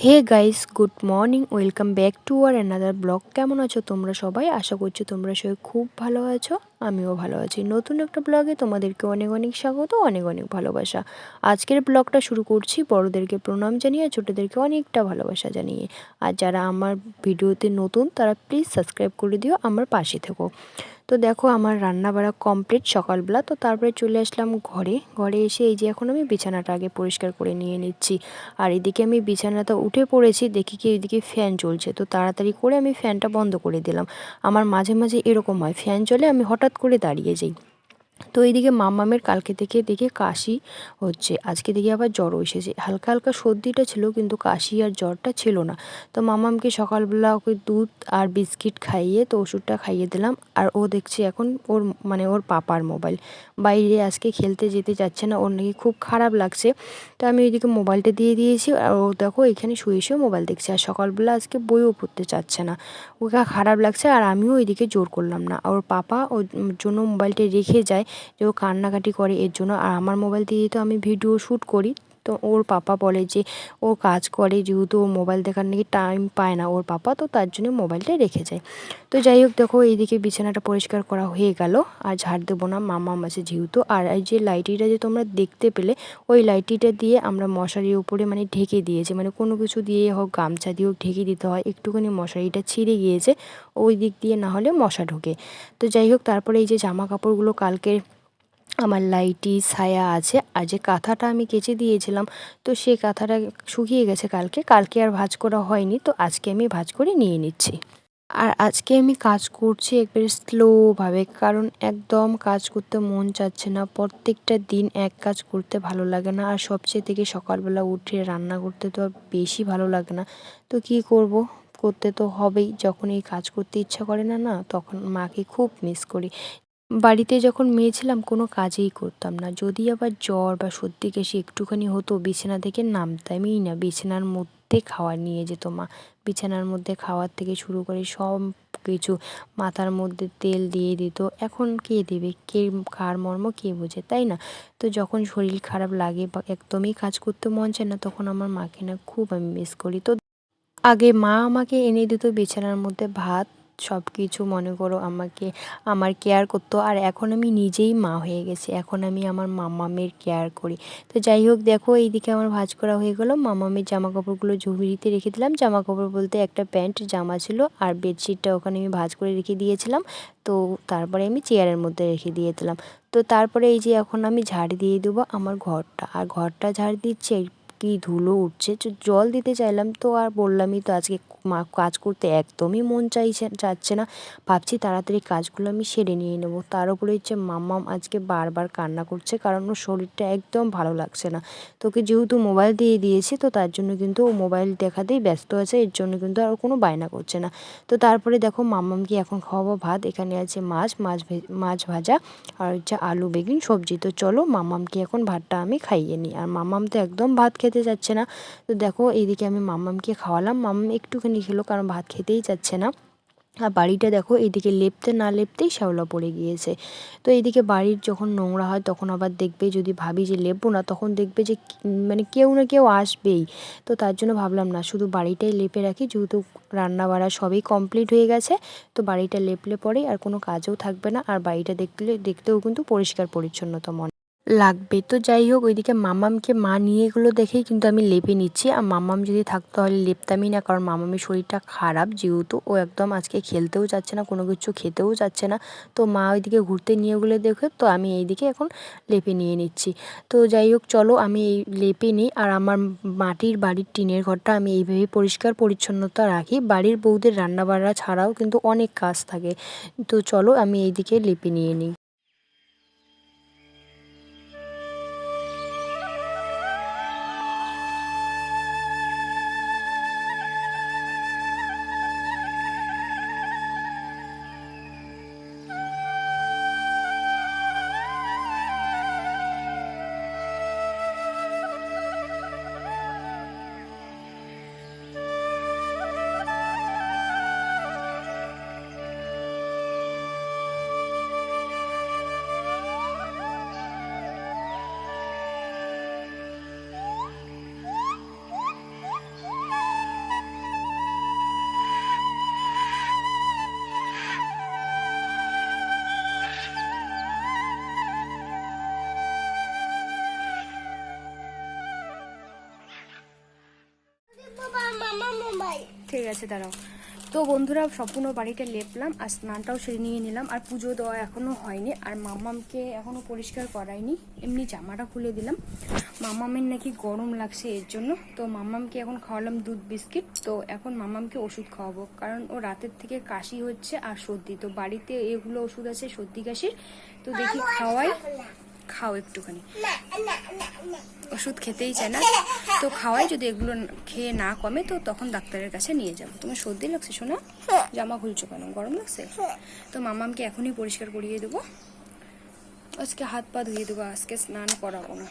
Hey guys good morning welcome back to R another blog কেমন আছো তোমরা সবাই? আশা করছি তোমরা সবাই খুব ভালো আছো। আমিও ভালো আছি। নতুন একটা ব্লগে তোমাদেরকে অনেক অনেক স্বাগত, অনেক অনেক ভালোবাসা। আজকের ব্লগটা শুরু করছি বড়োদেরকে প্রণাম জানিয়ে আর ছোটোদেরকে অনেকটা ভালোবাসা জানিয়ে। আর যারা আমার ভিডিওতে নতুন, তারা প্লিজ সাবস্ক্রাইব করে দিও। আমার পাশে থেকো। তো দেখো আমার রান্না বাড়া কমপ্লিট সকালবেলা। তো তারপরে চলে আসলাম ঘরে। ঘরে এসে এই যে এখন আমি বিছানাটা আগে পরিষ্কার করে নিয়ে নিচ্ছি। আর এদিকে আমি বিছানাটা উঠে পড়েছি, দেখি কি এদিকে ফ্যান চলছে। তো তাড়াতাড়ি করে আমি ফ্যানটা বন্ধ করে দিলাম। আমার মাঝে মাঝে এরকম হয়, ফ্যান চলে আমি হঠাৎ করে দাঁড়িয়ে যাই। তো এইদিকে মামামের কালকে থেকে দেখে কাশি হচ্ছে। আজকে দেখি আবার জ্বরও এসেছে। হালকা হালকা সর্দিটা ছিল, কিন্তু কাশি আর জ্বরটা ছিল না। তো মামামকে সকালবেলা ওকে দুধ আর বিস্কিট খাইয়ে তো ওষুধটা খাইয়ে দিলাম। আর ও দেখছি এখন ওর মানে ওর পাপার মোবাইল। বাইরে আজকে খেলতে যেতে যাচ্ছে না, ওর নাকি খুব খারাপ লাগছে। তো আমি ওইদিকে মোবাইলটা দিয়ে দিয়েছি। আর ও দেখো এখানে শুয়ে শুয়ে মোবাইল দেখছে। আর সকালবেলা আজকে বইও পড়তে চাচ্ছে না। ওকে খারাপ লাগছে। আর আমিও ওইদিকে জোর করলাম না। ওর পাপা ওর জন্য মোবাইলটা রেখে যায়। যে ও কান্নাকাটি করে এর জন্য। আর আমার মোবাইল দিয়ে তো আমি ভিডিও শ্যুট করি। তো ওর পাপা বলে যে, ও কাজ করে যেহেতু ও মোবাইল দেখার নাকি টাইম পায় না ওর পাপা, তো তার জন্য মোবাইলটা রেখে যায়। তো যাই হোক, দেখো এইদিকে বিছানাটা পরিষ্কার করা হয়ে গেল। আর ঝাড় দেবো না, মামা মাসে যেহেতু। আর এই যে লাইটিটা যে তোমরা দেখতে পেলে, ওই লাইটিটা দিয়ে আমরা মশারির উপরে মানে ঢেকে দিয়েছি। মানে কোনো কিছু দিয়ে হোক, গামছা দিয়ে হোক, ঢেকে দিতে হয়। একটুখানি মশারিটা ছিঁড়ে গিয়েছে, ওই দিক দিয়ে না হলে মশা ঢোকে। তো যাই হোক, তারপরে এই যে জামা কাপড়গুলো কালকে আমার লাইটি, ছায়া আছে। আর যে কাঁথাটা আমি কেচে দিয়েছিলাম, তো সেই কাঁথাটা শুকিয়ে গেছে কালকে। কালকে আর ভাজ করা হয়নি, তো আজকে আমি ভাজ করে নিয়ে নিচ্ছি। আর আজকে আমি কাজ করছি একবারে স্লোভাবে কারণ একদম কাজ করতে মন চাচ্ছে না। প্রত্যেকটা দিন এক কাজ করতে ভালো লাগে না, আর সবচেয়ে থেকে সকালবেলা উঠে রান্না করতে তো আর বেশি ভালো লাগে না। তো কি করব? করতে তো হবেই। যখন এই কাজ করতে ইচ্ছা করে না না, তখন মাকে খুব মিস করি। বাড়িতে যখন মেয়ে ছিলাম, কোনো কাজেই করতাম না। যদি আবার জ্বর বা সর্দি কাশি একটুখানি হতো, বিছানা থেকে নামতামই না। বিছানার মধ্যে খাওয়ার নিয়ে যেত মা। বিছানার মধ্যে খাওয়ার থেকে শুরু করে সব কিছু মাথার মধ্যে তেল দিয়ে দিত। এখন কে দেবে? কে, কার মর্ম কে বোঝে? তাই না? তো যখন শরীর খারাপ লাগে বা একদমই কাজ করতে মন চায় না, তখন আমার মাকে না খুব আমি মিস করি। তো আগে মা আমাকে এনে দিত বিছানার মধ্যে ভাত সব কিছু মনে করো আমাকে, আমার কেয়ার করতো। আর এখন আমি নিজেই মা হয়ে গেছি। এখন আমি আমার মামামের কেয়ার করি। তো যাই হোক, দেখো এইদিকে আমার ভাজ করা হয়ে গেলো। মামামের জামা কাপড়গুলো ঝুড়িতে রেখে দিলাম। জামা কাপড় বলতে একটা প্যান্ট, জামা ছিল আর বেডশিটটা ওখানে আমি ভাজ করে রেখে দিয়েছিলাম। তো তারপরে আমি চেয়ারের মধ্যে রেখে দিয়েছিলাম তো তারপরে এই যে এখন আমি ঝাড় দিয়ে দেবো আমার ঘরটা। আর ঘরটা ঝাড় দিচ্ছে কি ধুলো উঠছে জল দিতে চাইলাম, তো আর বললামই তো আজকে কাজ করতে একদমই মন চাইছে, চাচ্ছে না। ভাবছি তাড়াতাড়ি কাজগুলো আমি সেরে নিয়ে নেব। তার উপরে হচ্ছে মাম্মাম আজকে বারবার কান্না করছে, কারণ ওর শরীরটা একদম ভালো লাগছে না। তোকে যেহেতু মোবাইল দিয়ে দিয়েছি, তো তার জন্য কিন্তু ও মোবাইল দেখাতেই ব্যস্ত আছে, এর জন্য কিন্তু আর কোনো বায়না করছে না। তো তারপরে দেখো মাম্মামকে এখন খাওয়াবো ভাত, এখানে আছে মাছ মাছ মাছ ভাজা আর হচ্ছে আলু, বেগুন, সবজি। তো চলো মাম্মামকে এখন ভাতটা আমি খাইয়ে নিই। আর মাম্মাম তো একদম ভাত খেতে যাচ্ছে না। তো দেখো, এইদিকে আমি মাম্মামকে খাওয়ালাম। মাম্মাম একটুখানি খেলো, কারণ ভাত খেতেই যাচ্ছে না। আর বাড়িটা দেখো, এইদিকে লেপতে না লেপতেই শ্যাওলা পড়ে গিয়েছে। তো এইদিকে বাড়ির যখন নোংরা হয়, তখন আবার দেখবে, যদি ভাবি যে লেপবো না, তখন দেখবে যে মানে কেউ না কেউ আসবেই। তো তার জন্য ভাবলাম না, শুধু বাড়িটাই লেপে রাখি, যেহেতু রান্না বাড়া সবই কমপ্লিট হয়ে গেছে, তো বাড়িটা লেপলে পরেই আর কোনো কাজও থাকবে না। আর বাড়িটা দেখলে, দেখতেও কিন্তু পরিষ্কার, পরিচ্ছন্নতা মনে লাগবে। তো যাই হোক, ওইদিকে মামামকে মা নিয়ে এগুলো দেখেই কিন্তু আমি লেপে নিচ্ছি। আর মামাম যদি থাকতো তাহলে লেপতামই না, কারণ মামামের শরীরটা খারাপ যেহেতু। ও একদম আজকে খেলতেও যাচ্ছে না, কোনো কিছু খেতেও যাচ্ছে না। তো মা ওইদিকে ঘুরতে নিয়ে ওগুলো দেখে, তো আমি এইদিকে এখন লেপে নিয়ে নিচ্ছি। তো যাই হোক, চলো আমি এই লেপে নিই। আর আমার মাটির বাড়ির টিনের ঘরটা আমি এইভাবে পরিষ্কার, পরিচ্ছন্নতা রাখি। বাড়ির বউদের রান্নাবাড়া ছাড়াও কিন্তু অনেক কাজ থাকে। তো চলো আমি এইদিকে লেপে নিয়ে নিই। ঠিক আছে দাঁড়াও। তো বন্ধুরা সম্পূর্ণ বাড়িটা লেপলাম আর স্নানটাও সেরে নিয়ে নিলাম আর পুজো দেওয়া এখনও হয়নি আর মামামকে এখনও পরিষ্কার করাইনি এমনি জামাটা খুলে দিলাম। মাম্মামের নাকি গরম লাগছে এর জন্য তো মাম্মামকে এখন খাওয়ালাম দুধ বিস্কিট তো এখন মামামকে ওষুধ খাওয়াবো কারণ ও রাতের থেকে কাশি হচ্ছে আর সর্দি তো বাড়িতে এগুলো ওষুধ আছে সর্দি কাশির তো দেখি খাওয়াই খাও একটুখানি। ওষুধ খেতেই চায় না। তো খাওয়াই যদি এগুলো খেয়ে না কমে, তো তখন ডাক্তারের কাছে নিয়ে যাব। তোমার সর্দি লাগছে শোনা? জামা খুলছো কেন? গরম লাগছে? তো মামামকে এখনই পরিষ্কার করিয়ে দেবো। আজকে হাত পা ধুয়ে দেবো, আজকে স্নান করাবো না।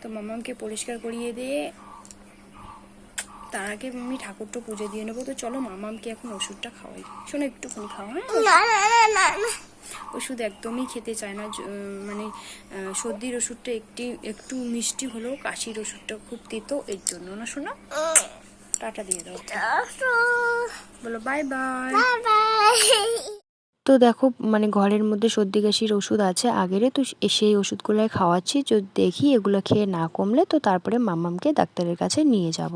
তো মামামকে পরিষ্কার করিয়ে দিয়ে তার আগে আমি ঠাকুরটা পুজো দিয়ে নেব। তো চলো মামামকে এখন ওষুধটা খাওয়াই। শোনো একটুখানি খাওয়া হ্যাঁ? ওষুধ একদমই খেতে চায় না। মানে সর্দির ওষুধটা একটি একটু মিষ্টি হলেও কাশির ওষুধটা খুব তেতো এর জন্য না শোনো? টাটা দিয়ে দাও। বলো বাই বাই তো দেখো মানে ঘরের মধ্যে সর্দি কাশির ওষুধ আছে আগেরে তো সেই ওষুধগুলোই খাওয়াচ্ছি। যদি দেখি এগুলো খেয়ে না কমলে তো তারপরে মামামকে ডাক্তারের কাছে নিয়ে যাব।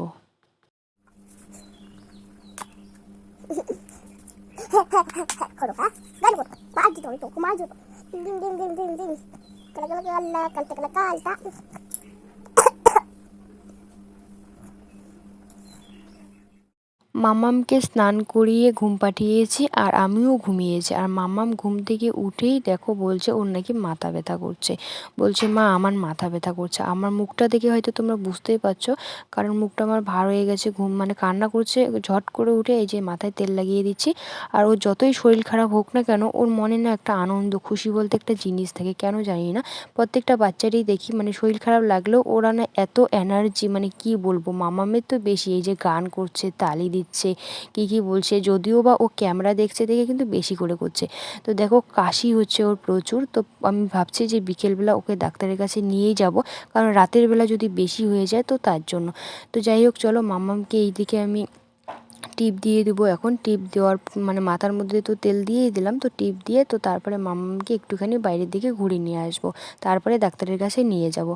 خذوها غلبوا بعد توري توكو ما جوتو دين دين دين دين دين كلا كلا كلا كلا كلا كلا মামামকে স্নান করিয়ে ঘুম পাঠিয়েছি আর আমিও ঘুমিয়েছি। আর মামাম ঘুম থেকে উঠেই দেখো বলছে ওর নাকি মাথা ব্যথা করছে। বলছে, মা, আমার মাথা ব্যথা করছে। আমার মুখটা দেখে হয়তো তোমরা বুঝতেই পারছ, কারণ মুখটা আমার ভার হয়ে গেছে, ঘুম মানে কান্না করছে, ঝট করে উঠে এই যে মাথায় তেল লাগিয়ে দিচ্ছি। আর ও যতই শরীর খারাপ হোক না কেন, ওর মনে না একটা আনন্দ, খুশি বলতে একটা জিনিস থাকে, কেন জানি না। প্রত্যেকটা বাচ্চারই দেখি মানে শরীর খারাপ লাগলেও ওরা না এত এনার্জি মানে কি বলব, মামামের তো বেশি এই যে গান করছে, তালি দিচ্ছে কি কি বলছে, যদিও বা ও ক্যামেরা দেখছে, দেখে কিন্তু বেশি করে করছে। তো দেখো, কাশি হচ্ছে ওর প্রচুর, তো আমি ভাবছি যে বিকেলবেলা ওকে ডাক্তারের কাছে নিয়েই যাব, কারণ রাতের বেলা যদি বেশি হয়ে যায় তো তার জন্য। তো যাই হোক, চলো মামামকে এইদিকে আমি টিপ দিয়ে দেবো। এখন টিপ দেওয়ার মানে মাথার মধ্যে তো তেল দিয়েই দিলাম তো টিপ দিয়ে তো তারপরে মামামকে একটুখানি বাইরের দিকে ঘুরে নিয়ে আসব। তারপরে ডাক্তারের কাছে নিয়ে যাব।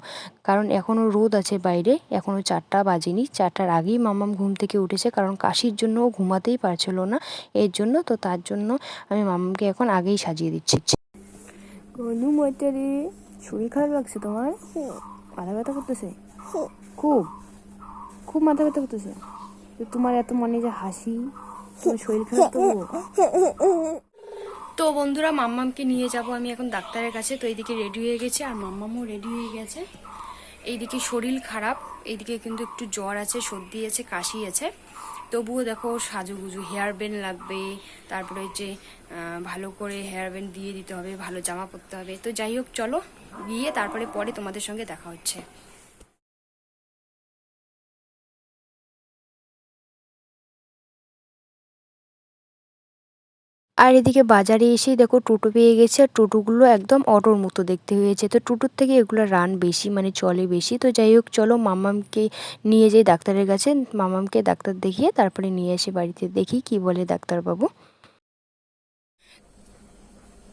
কারণ এখনও রোদ আছে বাইরে এখনও চারটা বাজেনি। চারটার আগেই মামাম ঘুম থেকে উঠেছে কারণ কাশির জন্য ও ঘুমাতেই পারছিল না। এর জন্য তো তার জন্য আমি মামামকে এখন আগেই সাজিয়ে দিচ্ছি। গনু শরীর খারাপ লাগছে তোমার? মাথা ব্যথা করতেছে? খুব? খুব মাথা ব্যথা করতেছে? তোমার এত মনে যে হাসি? তোমার শরীর খারাপ তো? বন্ধুরা মাম্মামকে নিয়ে যাব আমি এখন ডাক্তারের কাছে। তো এইদিকে রেডি হয়ে গেছে আর মাম্মামও রেডি হয়ে গেছে। এইদিকে শরীর খারাপ এইদিকে কিন্তু একটু জ্বর আছে সর্দি আছে কাশি আছে। তবুও দেখো সাজুগুজু হেয়ার ব্যান্ড লাগবে তারপরে আহ, ভালো করে হেয়ার ব্যান্ড দিয়ে দিতে হবে ভালো জামা পরতে হবে। তো যাই হোক চলো গিয়ে তারপরে পরে তোমাদের সঙ্গে দেখা হচ্ছে। আর এদিকে বাজারে এসেই দেখো টোটো পেয়ে গেছে, আর টোটোগুলো একদম অটোর মতো দেখতে হয়েছে। তো টোটোর থেকে এগুলো রান বেশি মানে চলে বেশি। তো যাই হোক, চলো মামামকে নিয়ে যাই ডাক্তারের কাছে। মামামকে ডাক্তার দেখিয়ে তারপরে নিয়ে আসি বাড়িতে দেখি কি বলে ডাক্তারবাবু।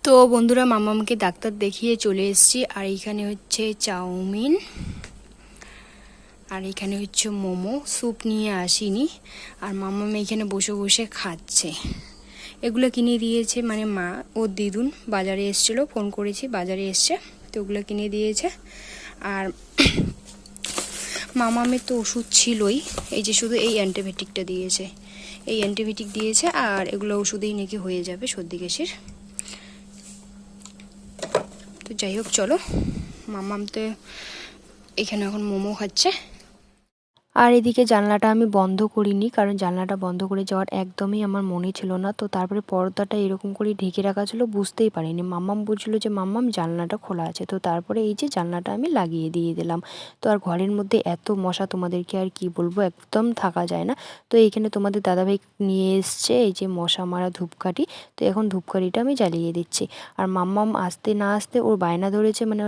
তো বন্ধুরা, মামামকে ডাক্তার দেখিয়ে চলে এসেছি। আর এইখানে হচ্ছে চাউমিন, আর এখানে হচ্ছে মোমো। স্যুপ নিয়ে আসিনি। আর মামাম এখানে বসে বসে খাচ্ছে। এগুলো কিনে দিয়েছে মানে মা ও দিদুন বাজারে এসেছিল, ফোন করেছি, বাজারে এসছে, তো ওগুলো কিনে দিয়েছে। আর মামামের তো ওষুধ ছিলই, এই যে শুধু এই অ্যান্টিবায়োটিকটা দিয়েছে। এই অ্যান্টিবায়োটিক দিয়েছে আর এগুলো ওষুধেই নাকি হয়ে যাবে সর্দি কাশির। তো যাই হোক, চলো। মামাম তো এখানে এখন মোমো খাচ্ছে। আর এদিকে জানলাটা আমি বন্ধ করিনি, কারণ জানলাটা বন্ধ করে যাওয়ার একদমই আমার মনে ছিল না। তো তারপরে পর্দাটা এরকম করে ঢেকে রাখা ছিল, বুঝতেই পারিনি। মাম্মাম বুঝলো যে, মাম্মাম, জানলাটা খোলা আছে। তো তারপরে এই যে জানলাটা আমি লাগিয়ে দিয়ে দিলাম। তো আর ঘরের মধ্যে এত মশা, তোমাদেরকে আর কি বলব, একদম থাকা যায় না। তো এইখানে তোমাদের দাদাভাই নিয়ে এসছে, এই যে মশা মারা ধূপকাঠি। তো এখন ধূপকাঠিটা আমি জ্বালিয়ে দিচ্ছি। আর মাম্মাম আসতে না আসতে ওর বায়না ধরেছে মানে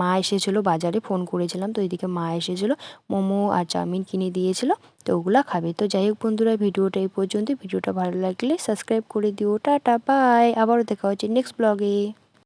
মা এসেছিল, বাজারে ফোন করেছিলাম। তো এদিকে মা এসেছিল, মোমো আর চাউমিন কিনে দিয়েছিল, তো ওগুলো খাবে। তো যাই হোক বন্ধুরা, ভিডিওটা এই পর্যন্ত ভিডিওটা ভালো লাগলে সাবস্ক্রাইব করে দিও। টাটা বাই আবারও দেখা হচ্ছে নেক্সট ব্লগে